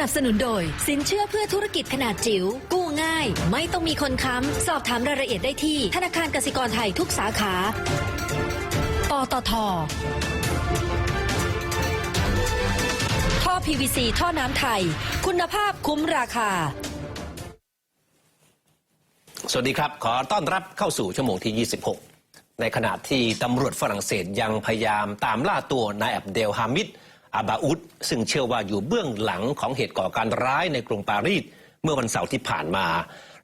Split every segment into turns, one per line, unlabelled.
สนับสนุนโดย สินเชื่อเพื่อธุรกิจขนาดจิ๋วกู้ง่าย ไม่ต้องมีคนค้ำ สอบถามรายละเอียดได้ที่ ธนาคารกสิกรไทยทุกสาขาปตทท่อ PVC ท่อน้ำไทย คุณภาพคุ้มราคา
สวัสดีครับ ขอต้อนรับเข้าสู่ชั่วโมงที่ 26 ในขณะที่ตำรวจฝรั่งเศสยังพยายามตามล่าตัวนายอับเดลฮามิด อาบาอุดซึ่งเชื่อว่าอยู่เบื้องหลังของเหตุก่อการร้ายในกรุงปารีสเมื่อวันเสาร์ที่ผ่านมา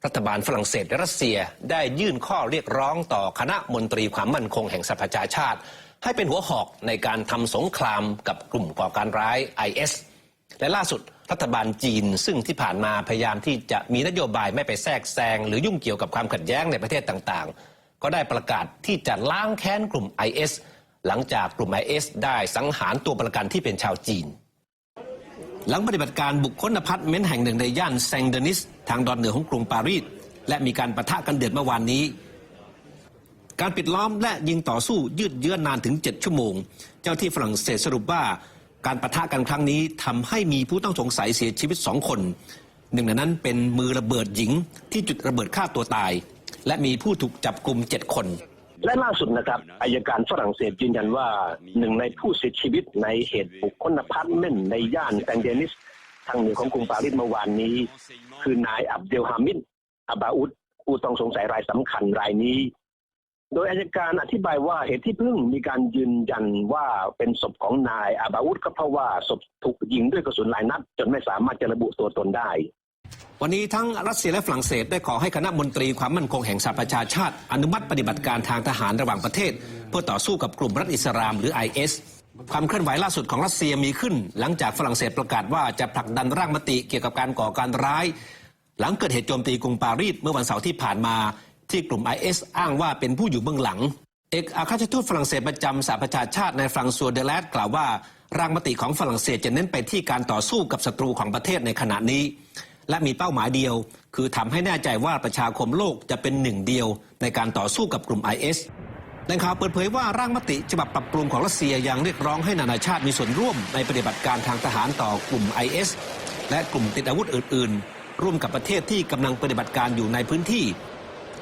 รัฐบาลฝรั่งเศสและรัสเซียได้ยื่นข้อเรียกร้องต่อคณะมนตรีความมั่นคงแห่งสหประชาชาติ ให้เป็นหัวหอกในการทำสงครามกับกลุ่มก่อการร้าย IS และล่าสุดรัฐบาลจีน ซึ่งที่ผ่านมาพยายามที่จะมีนโยบายไม่ไปแทรกแซงหรือยุ่งเกี่ยวกับความขัดแย้งในประเทศต่างๆ ก็ได้ประกาศที่จะล้างแค้นกลุ่ม IS หลังจากกลุ่ม IS ได้สังหารตัวประกันที่เป็นชาวจีน หลังปฏิบัติการบุกค้นอพาร์ตเมนต์แห่งหนึ่งในย่านแซงเดนิส ทางดอนเหนือของกรุงปารีสและมีการประทะกันเดือดเมื่อวานนี้ การปิดล้อมและยิงต่อสู้ยืดเยื้อนานถึง 7 ชั่วโมง เจ้าที่ฝรั่งเศสสรุปว่า การประทะกันครั้งนี้ทำให้มีผู้ต้องสงสัยเสียชีวิตสองคน หนึ่งในนั้นเป็นมือระเบิดหญิงที่จุดระเบิดฆ่าตัวตาย และมีผู้ถูกจับกลุ่มเจ็ดคน
และล่าสุดนะครับอายการฝรั่งเศสยืนยันว่าหนึ่งในผู้เสียชีวิตในเหตุบุกค้นอพาร์ตเมนต์ในย่านแซงเดนิส ทางเหนือของกรุงปารีสเมื่อวานนี้ คือนายอับเดลฮามิดอาบาอุดผู้ต้องสงสัยรายสำคัญรายนี้ โดยอายการอธิบายว่าเหตุที่เพิ่งมีการยืนยันว่าเป็นศพของนายอาบาอุดก็เพราะว่าศพถูกยิงด้วยกระสุนหลายนัด จนไม่สามารถจะระบุตัวตนได้
วันนี้ทั้งรัสเซียและฝรั่งเศสได้ขอให้คณะมนตรีความมั่นคงแห่งสหประชาชาติ อนุมัติปฏิบัติการทางทหารระหว่างประเทศ เพื่อต่อสู้กับกลุ่มรัฐอิสลามหรือ IS ความเคลื่อนไหวล่าสุดของรัสเซียมีขึ้น หลังจากฝรั่งเศสประกาศว่าจะผลักดันร่างมติเกี่ยวกับการก่อการร้าย หลังเกิดเหตุโจมตีกรุงปารีสเมื่อวันเสาร์ที่ผ่านมา ที่กลุ่ม IS อ้างว่าเป็นผู้อยู่เบื้องหลัง เอกอัครราชทูตฝรั่งเศสประจำสหประชาชาติในฟรังซัวเดแลดกล่าวว่าร่างมติของฝรั่งเศสจะเน้นไปที่การต่อสู้กับศัตรูของประเทศในขณะนี้ และมีเป้าหมายเดียว คือทำให้แน่ใจว่าประชาคมโลกจะเป็นหนึ่งเดียว ในการต่อสู้กับกลุ่ม IS แหล่งข่าวเปิดเผยว่าร่างมติฉบับปรับปรุงของรัสเซียยังเรียกร้องให้นานาชาติมีส่วนร่วมในปฏิบัติการทางทหารต่อกลุ่ม IS และกลุ่มติดอาวุธอื่น ๆ ร่วมกับประเทศที่กำลังปฏิบัติการอยู่ในพื้นที่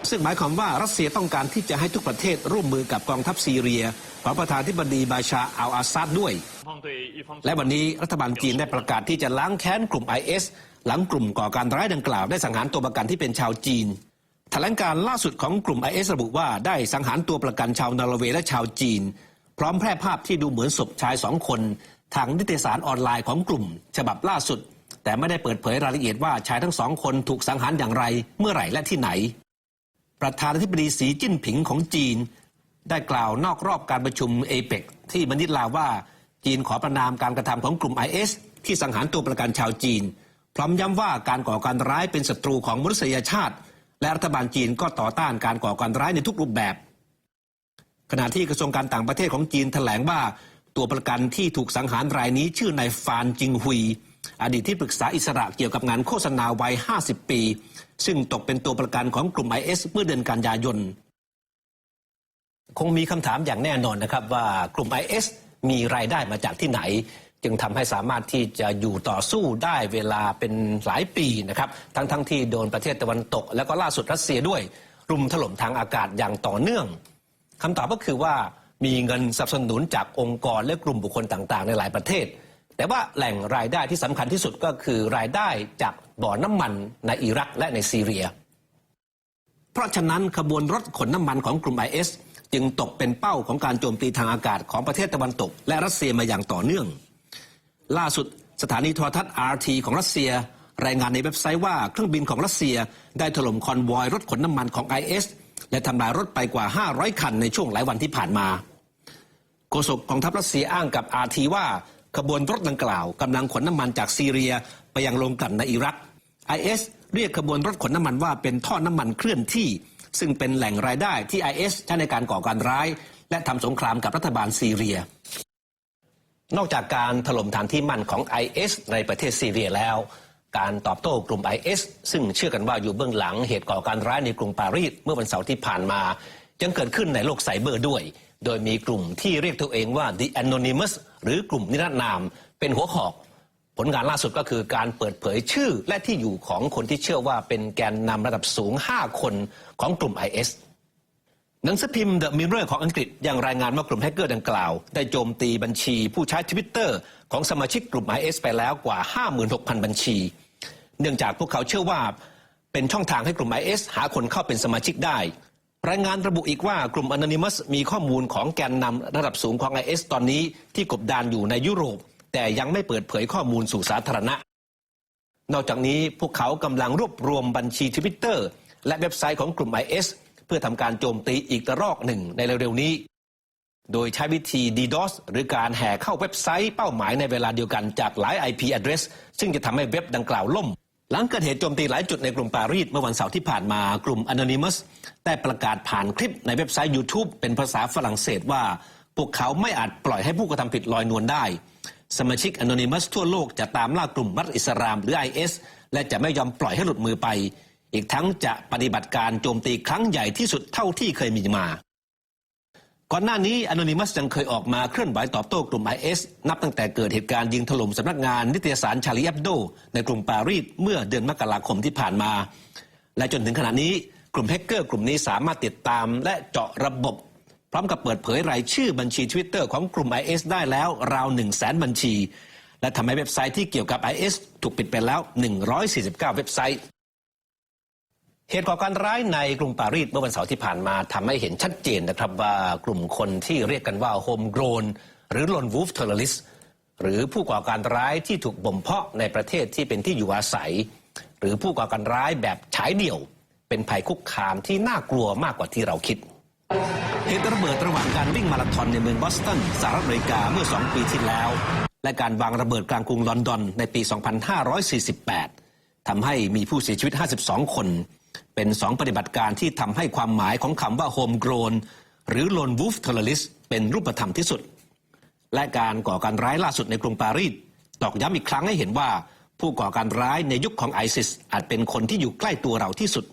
ซึ่งหมายความว่ารัสเซียต้องการที่จะให้ทุกประเทศร่วมมือกับกองทัพซีเรียของประธานาธิบดีบาชาอัลอาซัดด้วย และวันนี้รัฐบาลจีนได้ประกาศที่จะล้างแค้นกลุ่ม IS หลังกลุ่มก่อการร้ายดังกล่าวได้สังหารตัวประกันที่เป็นชาวจีนแถลงการล่าสุดของกลุ่ม IS ระบุว่าได้สังหารตัวประกันชาวนอร์เวย์และชาวจีน พร้อมแพร่ภาพที่ดูเหมือนศพชายสองคน ทางนิตยสารออนไลน์ของกลุ่ม ฉบับล่าสุด แต่ไม่ได้เปิดเผยรายละเอียดว่าชายทั้งสองคนถูกสังหารอย่างไรเมื่อไหร่และที่ไหน ประธานาธิบดีสีจิ้นผิงของจีน ได้กล่าวนอกรอบการประชุมเอเปกที่มนิลาว่าจีนขอประนามการกระทำของกลุ่ม IS ที่สังหารตัวประกันชาวจีน พร้อมย้ำว่าการก่อการร้ายเป็นศัตรูของมนุษยชาติ และรัฐบาลจีนก็ต่อต้านการก่อการร้ายในทุกรูปแบบ ขณะที่กระทรวงการต่างประเทศของจีนแถลงว่า ตัวประกันที่ถูกสังหารรายนี้ชื่อนายฟานจิงฮุย อดีตที่ปรึกษาอิสระเกี่ยวกับงานโฆษณาวัย 50 ปี ซึ่งตกเป็นตัวประกันของกลุ่ม IS เมื่อเดือนกันยายนคงมีคำถามอย่างแน่นอนนะครับว่ากลุ่ม IS มีรายได้มาจากที่ไหน จึงทำให้สามารถที่จะอยู่ต่อสู้ได้เวลาเป็นหลายปีนะครับ ทั้งทั้งที่โดนประเทศตะวันตก แล้วก็ล่าสุดรัสเซียด้วย รุมถล่มทางอากาศอย่างต่อเนื่องคำตอบก็คือว่ามีเงินสนับสนุนจากองค์กรและกลุ่มบุคคลต่างๆ ในหลายประเทศ แต่ว่าแหล่งรายได้ที่สำคัญที่สุดก็คือรายได้จากบ่อน้ำมันในอิรักและในซีเรีย เพราะฉะนั้นขบวนรถขนน้ำมันของกลุ่ม IS จึงตกเป็นเป้าของการโจมตีทางอากาศของประเทศตะวันตก และรัสเซียมาอย่างต่อเนื่อง ล่าสุดสถานีโทรทัศน์ RT ของรัสเซีย รายงานในเว็บไซต์ว่าเครื่องบินของรัสเซีย ได้ถล่มคอนวอยรถขนน้ำมันของ IS และทำลายรถไปกว่า 500 คันในช่วงหลายวันที่ผ่านมาโฆษกกองทัพรัสเซียอ้างกับ RT ว่าขบวนรถดังกล่าวกำลังขนน้ำมันจากซีเรียไปยังโรงกลั่นในอิรัก IS เรียกขบวนรถขนน้ำมันว่าเป็นท่อน้ำมันเคลื่อนที่ ซึ่งเป็นแหล่งรายได้ที่ IS ใช้ในการก่อการร้าย และทำสงครามกับรัฐบาลซีเรีย นอกจากการถล่มฐานที่มั่นของ IS ในประเทศซีเรียแล้ว การตอบโต้กลุ่ม IS ซึ่งเชื่อกันว่าอยู่เบื้องหลังเหตุก่อการร้ายในกรุงปารีสเมื่อวันเสาร์ที่ผ่านมา ยังเกิดขึ้นในโลกไซเบอร์ด้วย โดยมีกลุ่มที่เรียกตัวเองว่า The Anonymous หรือกลุ่มนิรนาม เป็นหัวหอกผลงานล่าสุดก็คือการเปิดเผยชื่อและที่อยู่ของคนที่เชื่อว่าเป็นแกนนำระดับสูง 5 คนของกลุ่ม IS หนังสือพิมพ์ The Mirror ของอังกฤษยังรายงานว่ากลุ่มแฮกเกอร์ดังกล่าว ได้โจมตีบัญชี ผู้ใช้ทวิตเตอร์ของสมาชิกกลุ่ม IS ไปแล้วกว่า 56,000 บัญชี เนื่องจากพวกเขาเชื่อว่า เป็นช่องทางให้กลุ่ม IS หาคนเข้าเป็นสมาชิกได้ รายงานระบุอีกว่ากลุ่ม Anonymous มีข้อมูลของแกนนำระดับสูงของ IS ตอนนี้ที่กบดานอยู่ในยุโรป แต่ยังไม่เปิดเผยข้อมูลสู่สาธารณะ นอกจากนี้พวกเขากำลังรวบรวมบัญชีทวิตเตอร์และเว็บไซต์ของกลุ่ม IS เพื่อทำการโจมตีอีกระลอกหนึ่งในเร็วๆนี้ โดยใช้วิธี DDoS หรือการแห่เข้าเว็บไซต์เป้าหมายในเวลาเดียวกันจากหลาย IP address ซึ่งจะทำให้เว็บดังกล่าวล่ม หลังเกิดเหตุโจมตีหลายจุดในกรุงปารีสเมื่อวันเสาร์ที่ผ่านมากลุ่ม Anonymous ได้ประกาศผ่านคลิปในเว็บไซต์ YouTube เป็นภาษาฝรั่งเศสว่า พวกเขาไม่อาจปล่อยให้ผู้กระทำผิดลอยนวลได้ สมาชิก Anonymous ทั่วโลกจะตามล่ากลุ่มรัฐอิสลามหรือ IS และจะไม่ยอมปล่อยให้หลุดมือไป อีกทั้งจะปฏิบัติการโจมตีครั้งใหญ่ที่สุดเท่าที่เคยมีมา ก่อนหน้านี้ Anonymous ยังเคยออกมาเคลื่อนไหวตอบโต้กลุ่ม IS นับตั้งแต่เกิดเหตุการณ์ยิงถล่มสำนักงานนิตยสารชาลีแอบโด ในกรุงปารีสเมื่อเดือนมกราคมที่ผ่านมา และจนถึงขณะนี้กลุ่มแฮกเกอร์กลุ่มนี้สามารถติดตามและเจาะระบบ พร้อมกับเปิดเผยรายชื่อบัญชี Twitter ของกลุ่ม IS ได้แล้วราว 1 0 0 0 0แสนบัญชี และทำให้เว็บไซต์ที่เกี่ยวกับ IS ถูกปิดไปแล้ว 149 เว็บไซต์ เหตุก่อการร้ายในกรุงปารีสเมื่อวันเสาร์ที่ผ่านมาทำให้เห็นชัดเจนนะครับว่ากลุ่มคนที่เรียกกันว่าโฮมโกรนหรือลอนวูฟเทอร์ริสหรือผู้ก่อการร้ายที่ถูกบ่มเพาะในประเทศที่เป็นที่อยู่อาศัย หรือผู้ก่อการร้ายแบบฉายเดี่ยว เป็นภัยคุกคามที่น่ากลัวมากกว่าที่เราคิดเหตุระเบิดระหว่างการวิ่งมาราธอนในเมืองบอสตันสหรัฐอเมริกาเมื่อ 2 ปีที่แล้ว และการวางระเบิดกลางกรุงลอนดอนในปี 2548 ทำให้มีผู้เสียชีวิต 52 คน เป็น 2 ปฏิบัติการที่ทำให้ความหมายของคำว่าโฮมโกรนหรือลนวูฟเทอร์ริสเป็นรูปธรรมที่สุด และการก่อการร้ายล่าสุดในกรุงปารีสตอกย้ำอีกครั้งให้เห็นว่า ผู้ก่อการร้ายในยุคของไอซิสอาจเป็นคนที่อยู่ใกล้ตัวเราที่สุด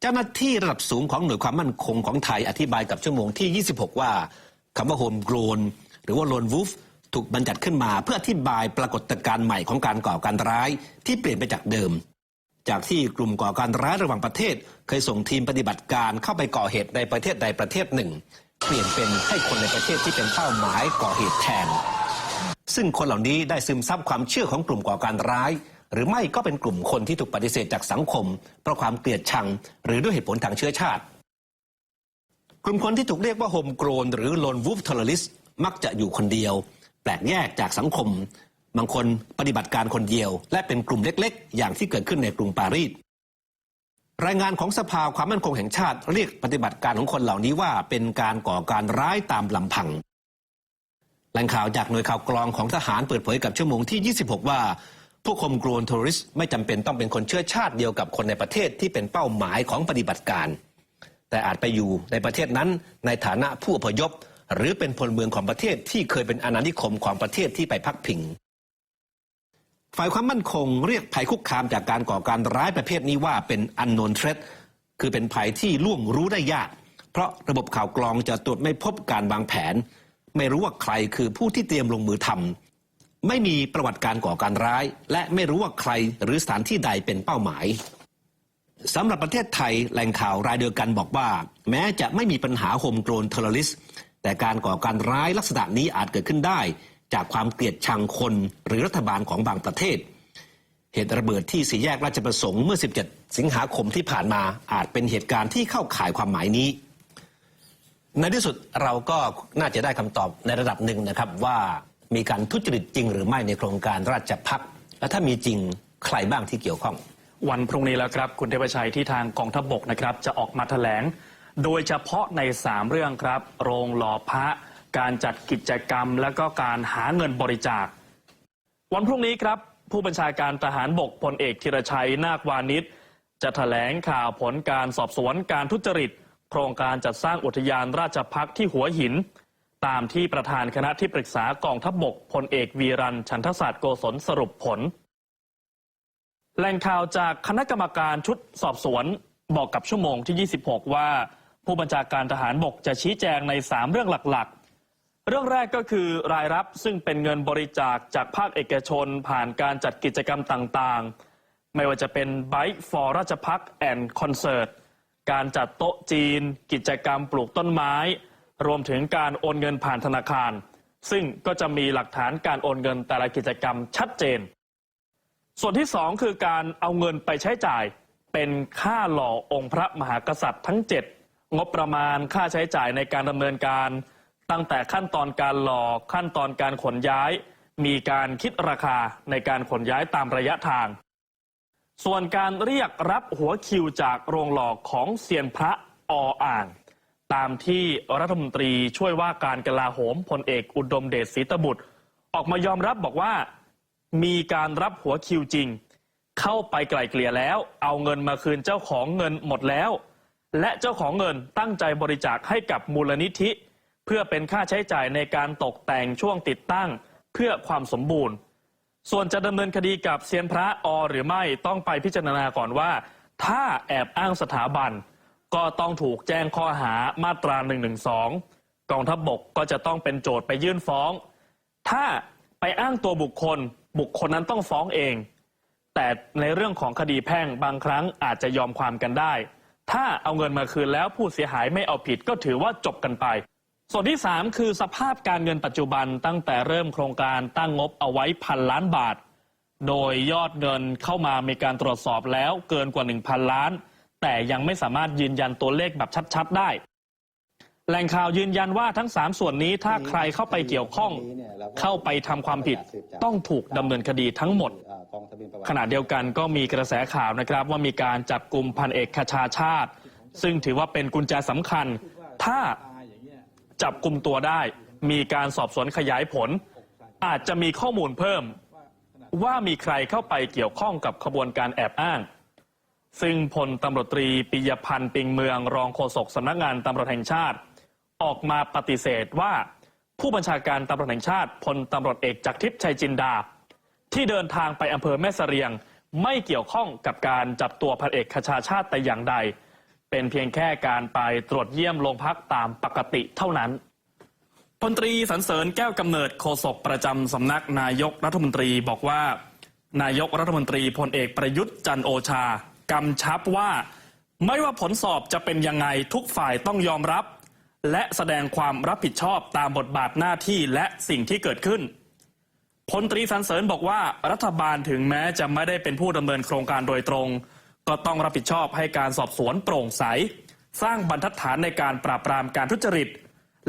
เจ้าหน้าที่ระดับสูงของหน่วยความมั่นคงของไทยอธิบายกับชั่วโมงที่ 26 ว่าคำว่าโฮมโกรนหรือว่าโลนวูฟ ถูกบัญญัติขึ้นมาเพื่ออธิบายปรากฏการณ์ใหม่ของการก่อการร้ายที่เปลี่ยนไปจากเดิม จากที่กลุ่มก่อการร้ายระหว่างประเทศ เคยส่งทีมปฏิบัติการเข้าไปก่อเหตุในประเทศใดประเทศหนึ่ง เปลี่ยนเป็นให้คนในประเทศที่เป็นเป้าหมายก่อเหตุแทน ซึ่งคนเหล่านี้ได้ซึมซับความเชื่อของกลุ่มก่อการร้าย หรือไม่ก็เป็นกลุ่มคนที่ถูกปฏิเสธจากสังคมเพราะความเกลียดชัง หรือด้วยเหตุผลทางเชื้อชาติ กลุ่มคนที่ถูกเรียกว่าโฮมโกรนหรือโลนวูฟทอร์ริสมักจะอยู่คนเดียว แปลกแยกจากสังคม บางคนปฏิบัติการคนเดียว และเป็นกลุ่มเล็กๆ อย่างที่เกิดขึ้นในกรุงปารีสรายงานของสภาความมั่นคงแห่งชาติเรียกปฏิบัติการของคนเหล่านี้ว่าเป็นการก่อการร้ายตามลำพังแหล่งข่าวจากหน่วยข่าวกรองของทหารเปิดเผยกับชั่วโมงที่ 26 ว่าพวกคมโกรนทอริสไม่จำเป็นต้องเป็นคนเชื้อชาติเดียวกับคนในประเทศที่เป็นเป้าหมายของปฏิบัติการ แต่อาจไปอยู่ในประเทศนั้นในฐานะผู้อพยพ หรือเป็นพลเมืองของประเทศที่เคยเป็นอาณานิคมของประเทศที่ไปพักพิง ฝ่ายความมั่นคงเรียกภัยคุกคามจากการก่อการร้ายประเภทนี้ว่าเป็น unknown threat คือเป็นภัยที่ล่วงรู้ได้ยาก เพราะระบบข่าวกรองจะตรวจไม่พบการวางแผน ไม่รู้ว่าใครคือผู้ที่เตรียมลงมือทำไม่มีประวัติการก่อการร้าย และไม่รู้ว่าใครหรือสถานที่ใดเป็นเป้าหมายสำหรับประเทศไทยแหล่งข่าวรายเดียวกันบอกว่า แม้จะไม่มีปัญหาโฮมโกรนเทอร์ริส แต่การก่อการร้ายลักษณะนี้อาจเกิดขึ้นได้ จากความเกลียดชังคนหรือรัฐบาลของบางประเทศ เหตุระเบิดที่สี่แยกราชประสงค์เมื่อ 17 สิงหาคมที่ผ่านมาอาจเป็นเหตุการณ์ที่เข้าข่ายความหมายนี้ ในที่สุดเราก็น่าจะได้คำตอบในระดับหนึ่งนะครับว่ามีการทุจริตจริงหรือไม่ในโครงการราชพักและถ้ามีจริงใครบ้างที่เกี่ยวข้อง
วันพรุ่งนี้แล้วครับ คุณเทพชัยที่ทางกองทัพบกนะครับจะออกมาแถลง โดยเฉพาะใน 3 เรื่องครับ โรงหล่อพระ การจัดกิจกรรม และก็การหาเงินบริจาค วันพรุ่งนี้ครับ ผู้บัญชาการทหารบกพลเอกธีรชัยนาควานิชจะแถลงข่าวผลการสอบสวนการทุจริต โครงการจัดสร้างอุทยานราชพักษ์ที่หัวหิน ตามที่ประธานคณะที่ปรึกษากองทัพบกพลเอกวีรันชันทศาสตร์โกศลสรุปผลแหล่งข่าวจากคณะกรรมการชุดสอบสวนบอกกับชั่วโมงที่ 26 ว่า ผู้บัญชาการทหารบกจะชี้แจงใน 3 เรื่องหลักๆ เรื่องแรกก็คือรายรับซึ่งเป็นเงินบริจาคจากภาคเอกชนผ่านการจัดกิจกรรมต่างๆ ไม่ว่าจะเป็น Bike for ราชพักแอนด์คอนเสิร์ตการจัดโต๊ะจีน กิจกรรมปลูกต้นไม้ รวมถึงการโอนเงินผ่านธนาคาร ซึ่งก็จะมีหลักฐานการโอนเงินแต่ละกิจกรรมชัดเจน ส่วนที่สองคือการเอาเงินไปใช้จ่ายเป็นค่าหล่อองค์พระมหากษัตริย์ทั้ง 7 งบประมาณค่าใช้จ่ายในการดำเนินการ ตั้งแต่ขั้นตอนการหล่อขั้นตอนการขนย้าย มีการคิดราคาในการขนย้ายตามระยะทาง ส่วนการเรียกรับหัวคิวจากโรงหล่อของเซียนพระออ่าง ตามที่รัฐมนตรีช่วยว่าการกลาโหมพลเอกอุดมเดชศรีตบุตร ออกมายอมรับบอกว่า มีการรับหัวคิวจริง เข้าไปไกลเกลี่ยแล้ว เอาเงินมาคืนเจ้าของเงินหมดแล้ว และเจ้าของเงินตั้งใจบริจาคให้กับมูลนิธิ เพื่อเป็นค่าใช้จ่ายในการตกแต่งช่วงติดตั้งเพื่อความสมบูรณ์ ส่วนจะดำเนินคดีกับเซียนพระอหรือไม่ต้องไปพิจารณาก่อนว่า ถ้าแอบอ้างสถาบัน ก็ต้องถูกแจ้งข้อหามาตรา1นึกองทัพบบกก็จะต้องเป็นโจทย์ไปยื่นฟ้อง ถ้าไปอ้างตัวบุคคล บุคคลนั้นต้องฟ้องเอง แต่ในเรื่องของคดีแพ่งบางครั้งอาจจะยอมความกันได้ ถ้าเอาเงินมาคืนแล้วผู้เสียหายไม่เอาผิดก็ถือว่าจบกันไป ส่วนที่ 3 คือสภาพการเงินปัจจุบันตั้งแต่เริ่มโครงการตั้งงบเอาไว้พันล้านบาท โดยยอดเงินเข้ามามีการตรวจสอบแล้วเกินกว่า 1,000 ล้าน แต่ยังไม่สามารถยืนยันตัวเลขแบบชัดๆ ได้แหล่งข่าวยืนยันว่าทั้ง 3 ส่วนนี้ถ้าใครเข้าไปเกี่ยวข้อง เข้าไปทำความผิดต้องถูกดำเนินคดีทั้งหมด ขณะเดียวกันก็มีกระแสข่าวนะครับ ว่ามีการจับกลุ่มพันเอกคชาชาติ ซึ่งถือว่าเป็นกุญแจสำคัญ ถ้าจับกลุ่มตัวได้ มีการสอบสวนขยายผล อาจจะมีข้อมูลเพิ่ม ว่ามีใครเข้าไปเกี่ยวข้องกับขบวนการแอบอ้าง ซึ่งพลตำรวจตรีปิยพันธ์ปิงเมืองรองโฆษกสำนักงานตำรวจแห่งชาติ ออกมาปฏิเสธว่าผู้บัญชาการตำรวจแห่งชาติพลตำรวจเอกจากทิพย์ชัยจินดา ที่เดินทางไปอำเภอแม่เสรียง ไม่เกี่ยวข้องกับการจับตัวพันเอกคชาชาติแต่อย่างใด เป็นเพียงแค่การไปตรวจเยี่ยมโรงพักตามปกติเท่านั้นพลตรีสันเสริญแก้วกำเนิดโฆษกประจำสำนักนายกรัฐมนตรีบอกว่า นายกรัฐมนตรีพลเอกประยุทธ์จันโอชากำชับว่า ไม่ว่าผลสอบจะเป็นยังไงทุกฝ่ายต้องยอมรับ และแสดงความรับผิดชอบตามบทบาทหน้าที่และสิ่งที่เกิดขึ้น พลตรีสันเสริญบอกว่ารัฐบาลถึงแม้จะไม่ได้เป็นผู้ดำเนินโครงการโดยตรง ก็ต้องรับผิดชอบให้การสอบสวนโปร่งใส สร้างบรรทัดฐานในการปราบปรามการทุจริต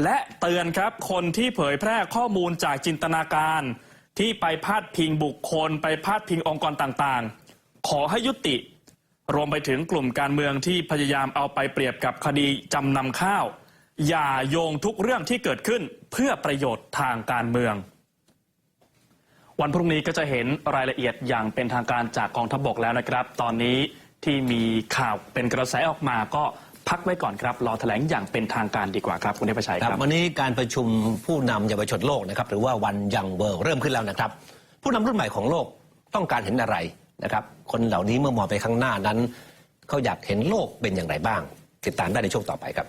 และเตือนครับคนที่เผยแพร่ข้อมูลจากจินตนาการ ที่ไปพาดพิงบุคคล ไปพาดพิงองค์กรต่างๆ ขอให้ยุติ รวมไปถึงกลุ่มการเมืองที่พยายามเอาไปเปรียบกับคดีจำนำข้าว อย่าโยงทุกเรื่องที่เกิดขึ้นเพื่อประโยชน์ทางการเมือง วันพรุ่งนี้ก็จะเห็นรายละเอียดอย่างเป็นทางการจากกองทัพบกแล้วนะครับ ตอนนี้ที่มีข่าวเป็นกระแสออกมาก็พักไว้ก่อนครับ รอแถลงอย่างเป็นทางการดีกว่าครับคุณเทพชัย
ค
รั
บบวันนี้การประชุมผู้นำเยาวชนโลกนะครับหรือว่าวันยังเวิร์เริ่มขึ้นแล้วนะครับ ผู้นำรุ่นใหม่ของโลกต้องการเห็นอะไรนะครับคนเหล่านี้เมื่อมองไปข้างหน้านั้น เขาอยากเห็นโลกเป็นอย่างไรบ้าง ติดตามได้ในช่วงต่อไปครับ